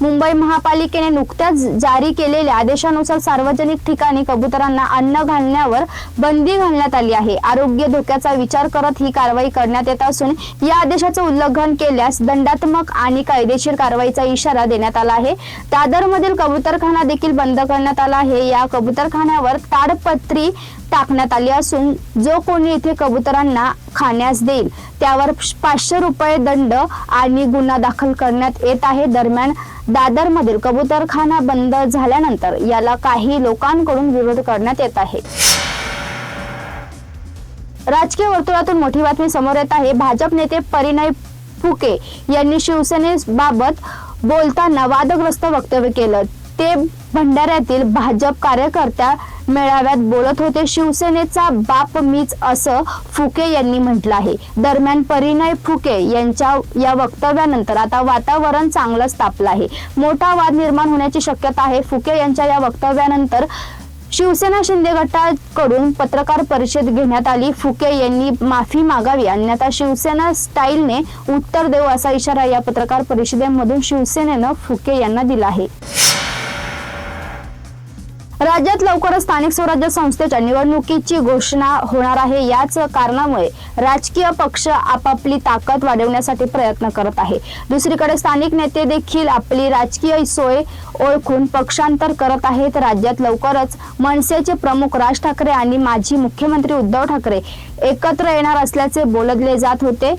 मुंबई महापालिकेने नुकत्याच जारी केलेल्या आदेशानुसार सार्वजनिक ठिकाणी कबुतरांना अन्न घालण्यावर बंदी घालण्यात आली आहे. आरोग्य धोक्याचा विचार करत ही कारवाई करण्यात येत असून या आदेशाचं उल्लंघन केल्यास दंडात्मक आणि कायदेशीर कारवाईचा इशारा देण्यात आला आहे. दादरमधील कबुतरखाना देखील बंद करण्यात आला आहे. या कबुतरखान्यावर ताडपत्री टाकण्यात आली असून जो कोणी इथे कबुतरांना खाण्यास देईल त्यावर पाचशे रुपये दंड आणि गुन्हा दाखल करण्यात येत आहे. दरम्यान दादरमधील कबुतरखाना बंद झाल्यानंतर याला काही लोकांकडून विरोध करण्यात येत आहे. राजकीय वर्तुळातून मोठी बातमी समोर येत आहे. भाजप नेते परिणय फुके यांनी शिवसेनेबाबत बोलताना वादग्रस्त वक्तव्य केलं. ते भंडाऱ्यातील भाजप कार्यकर्त्या मेळाव्यात बोलत होते शिवसेनेचा बाप मीच असं फुके यांनी म्हटलं आहे. दरम्यान परिणय फुके यांच्या या वक्तव्यानंतर आता वातावरण चांगलंच तापलं आहे. मोठा वाद निर्माण होण्याची शक्यता आहे. फुके यांच्या या वक्तव्यानंतर शिवसेना शिंदे गटाकडून पत्रकार परिषद घेण्यात आली. फुके यांनी माफी मागावी अन्यथा शिवसेना स्टाईलने उत्तर देऊ असा इशारा या पत्रकार परिषदेमधून शिवसेनेनं फुके यांना दिला आहे. राज्यात लवकरच स्थानिक स्वराज्य संस्थेच्या निवडणुकीची घोषणा होणार आहे. याच कारणामुळे राजकीय पक्ष आपापली ताकद वाढवण्यासाठी प्रयत्न करत आहे. दुसरीकडे स्थानिक नेते देखील आपली राजकीय सोय ओळखून पक्षांतर करत आहेत. राज्यात लवकरच मनसेचे प्रमुख राज ठाकरे आणि माजी मुख्यमंत्री उद्धव ठाकरे एकत्र येणार असल्याचे बोलले जात होते.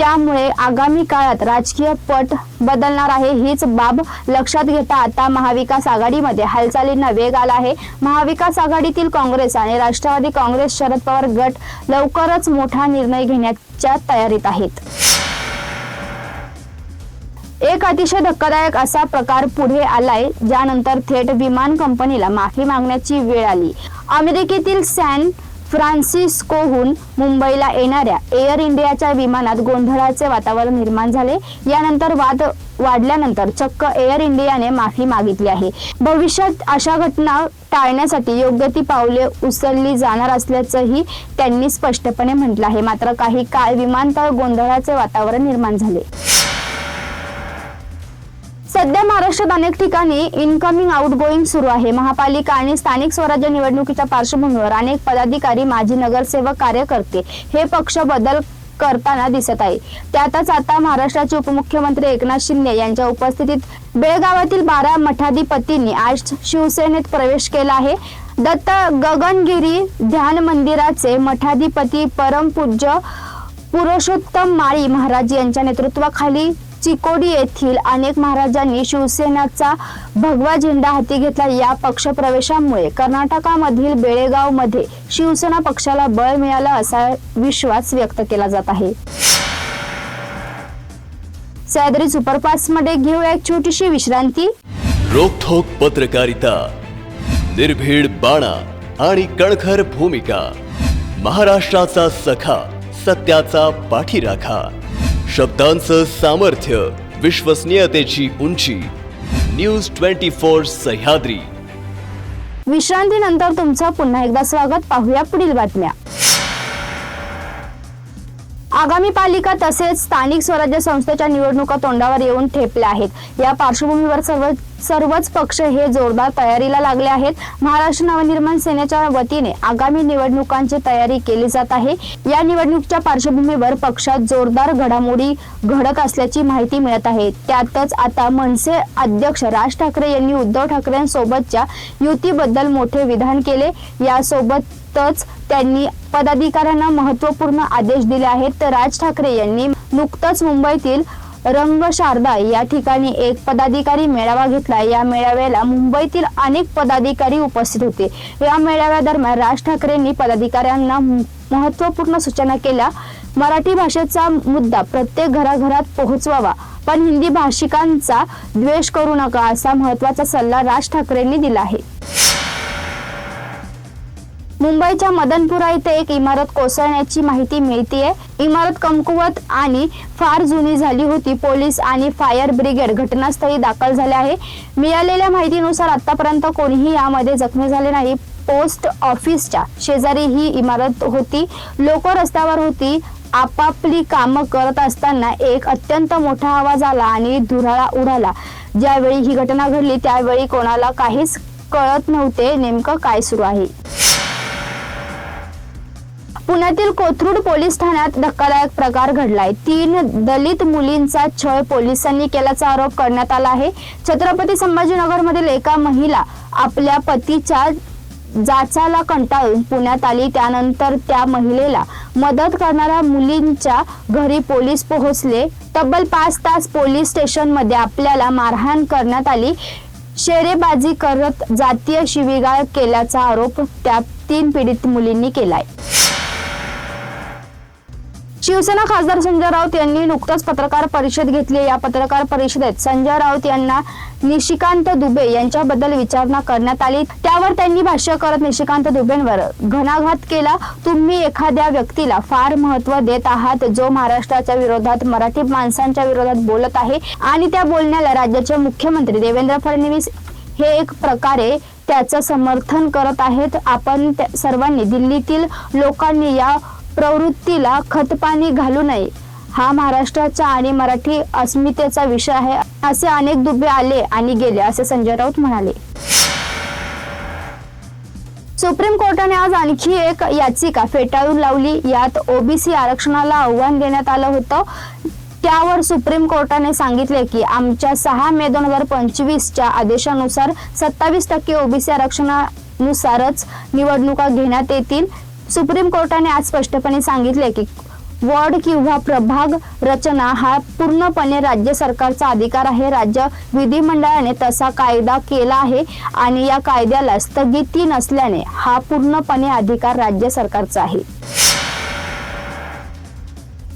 त्यामुळे आगामी काळात राजकीय पट बदलणार आहे हीच बाब लक्षात घेता आता महाविकास आघाडीमध्ये हालचालींना वेग आला आहे. महाविकास आघाडीतील काँग्रेस आणि राष्ट्रवादी काँग्रेस शरद पवार गट लवकरच मोठा निर्णय घेण्याच्या तयारीत आहेत. एक अतिशय धक्कादायक असा प्रकार पुढे आलाय ज्यानंतर थेट विमान कंपनीला माफी मागण्याची वेळ आली. अमेरिकेतील सॅन फ्रान्सिस्कोहून मुंबईला येणाऱ्या एअर इंडियाच्या विमानात गोंधळाचे वातावरण निर्माण झाले. यानंतर वाद वाढल्यानंतर चक्क एअर इंडियाने माफी मागितली आहे. भविष्यात अशा घटना टाळण्यासाठी योग्य ती पावले उचलली जाणार असल्याचंही त्यांनी स्पष्टपणे म्हटलं आहे. मात्र काही काळ विमानतळ गोंधळाचे वातावरण निर्माण झाले. सध्या महाराष्ट्रात अनेक ठिकाणी इनकमिंग आउटगोईंग सुरू आहे. महापालिका आणि स्थानिक स्वराज्य निवडणुकीच्या पार्श्वभूमीवर अनेक पदाधिकारी माजी नगरसेवक कार्यकर्ते हे पक्ष बदल करताना दिसत आहे. त्यातच आता महाराष्ट्राचे उपमुख्यमंत्री एकनाथ शिंदे यांच्या उपस्थितीत बेळगावातील बारा मठाधिपतींनी आज शिवसेनेत प्रवेश केला आहे. दत्त गगनगिरी ध्यान मंदिराचे मठाधिपती परमपूज्य पुरुषोत्तम माळी महाराज यांच्या नेतृत्वाखाली चिकोडी येथील अनेक महाराजांनी शिवसेनाचा भगवा झेंडा हाती घेतला. या पक्षप्रवेशामुळे कर्नाटकामधील बेळेगावमध्ये शिवसेना पक्षाला बळ मिळालं असा विश्वास व्यक्त केला जात आहे. सह्याद्री सुपरफास्टमध्ये घेऊया एक छोटीशी विश्रांती. रोखोक पत्रकारिता निर्भीड बाणा आणि कणखर भूमिका महाराष्ट्राचा सखा सत्याचा पाठीराखा. शब्दांचं सामर्थ्य विश्वसनीयतेची उंची. News twenty four Sahyadri. विश्रांतीनंतर तुमचं पुन्हा एकदा स्वागत. पाहूया पुढील बातम्या. आगामी पालिका तसेच स्थानिक स्वराज्य संस्थेच्या निवडणुका तोंडावर येऊन ठेपल्या आहेत. या पार्श्वभूमीवर सर्व सर्वच पक्ष हे जोरदार तयारीला लागले आहेत. महाराष्ट्र नवनिर्माण सेनेच्या वतीने आगामी निवडणुकांची तयारी केली जात आहे. या निवडणुकीच्या पार्श्वभूमीवर पक्षात जोरदार घडामोडी घडत असल्याची माहिती मिळत आहे. त्यातच आता मनसे अध्यक्ष राज ठाकरे यांनी उद्धव ठाकरेंसोबतच्या युतीबद्दल मोठे विधान केले. यासोबतच त्यांनी पदाधिकाऱ्यांना महत्त्वपूर्ण आदेश दिले आहेत. तर राज ठाकरे यांनी नुकतंच मुंबईतील रंग शारदा या ठिकाणी एक पदाधिकारी मेळावा घेतला. या मेळाव्याला मुंबईतील अनेक पदाधिकारी उपस्थित होते. या मेळाव्यादरम्यान राज ठाकरेंनी पदाधिकाऱ्यांना महत्त्वपूर्ण सूचना केल्या. मराठी भाषेचा मुद्दा प्रत्येक घराघरात पोहोचवावा पण हिंदी भाषिकांचा द्वेष करू नका असा महत्त्वाचा सल्ला राज ठाकरेंनी दिला आहे. मुंबईच्या मदनपुरा इथे एक इमारत कोसळण्याची माहिती मिळतीये. इमारत कमकुवत आणि फार जुनी झाली होती. पोलीस आणि फायर ब्रिगेड घटनास्थळी दाखल झाले आहे. मिळालेल्या माहितीनुसार आतापर्यंत कोणीही यामध्ये जखमी झाले नाही. पोस्ट ऑफिसच्या शेजारी ही इमारत होती. लोक रस्त्यावर होती. आपापली कामं करत असताना एक अत्यंत मोठा आवाज आला आणि धुराळा उडाला. ज्यावेळी ही घटना घडली त्यावेळी कोणाला काहीच कळत नव्हते नेमकं काय सुरू आहे. पुण्यातील कोथरूड पोलीस ठाण्यात धक्कादायक प्रकार घडलाय. तीन दलित मुलींचा छळ पोलिसांनी केल्याचा आरोप करण्यात आला आहे. छत्रपती संभाजीनगरमधील एका महिला आपल्या पतीच्या जाचाला कंटाळून पुण्यात आली. त्यानंतर त्या महिलेला मदत करणाऱ्या मुलींच्या घरी पोलीस पोहोचले. तब्बल पाच तास पोलीस स्टेशनमध्ये आपल्याला मारहाण करण्यात आली. शेरेबाजी करत जातीय शिवीगाळ केल्याचा आरोप त्या तीन पीडित मुलींनी केलाय. शिवसेना खासदार संजय राऊत यांनी नुकताच पत्रकार परिषद घेतली या पत्रकार परिषदेत संजय राऊत यांना निशिकांत दुबे यांच्याबद्दल विचारणा करण्यात आली. त्यावर त्यांनी भाष्य करत निशिकांत दुबेंवर घणाघात केला. तुम्ही एखाद्या व्यक्तीला फार महत्त्व देत आहात जो महाराष्ट्राच्या विरोधात मराठी माणसांच्या विरोधात बोलत आहे आणि त्या बोलण्याला राज्याचे मुख्यमंत्री देवेंद्र फडणवीस हे एक प्रकारे त्याचं समर्थन करत आहेत. आपण त्या- सर्वांनी दिल्लीतील लोकांनी या प्रवृत्तीला खतपाणी घालू नये. हा महाराष्ट्राचा आणि मराठी अस्मितेचा विषय आहे असे अनेक दुबे आले आणि गेले असे संजय राऊत म्हणाले. सुप्रीम कोर्टाने आज आणखी एक याचिका फेटाळून लावली. यात ओबीसी आरक्षणाला आव्हान देण्यात आलं होतं. त्यावर सुप्रीम कोर्टाने सांगितले की आमच्या सहा मे दोन हजार पंचवीसच्या आदेशानुसार सत्तावीस टक्के ओबीसी आरक्षणानुसारच निवडणुका घेण्यात येतील. सुप्रीम कोर्टाने आज स्पष्टपणे सांगितले की वॉर्ड किंवा प्रभाग रचना हा पूर्णपणे राज्य सरकारचा अधिकार आहे. राज्य विधिमंडळाने तसा कायदा केला आहे आणि या कायद्याला स्थगिती नसल्याने हा पूर्णपणे अधिकार राज्य सरकारचा आहे.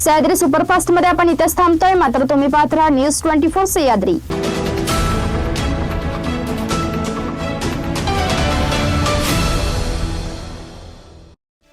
सह्याद्री सुपरफास्टमध्ये आपण इथेच थांबतोय. मात्र तुम्ही पाहत राहा न्यूज ट्वेंटी फोर सह्याद्री.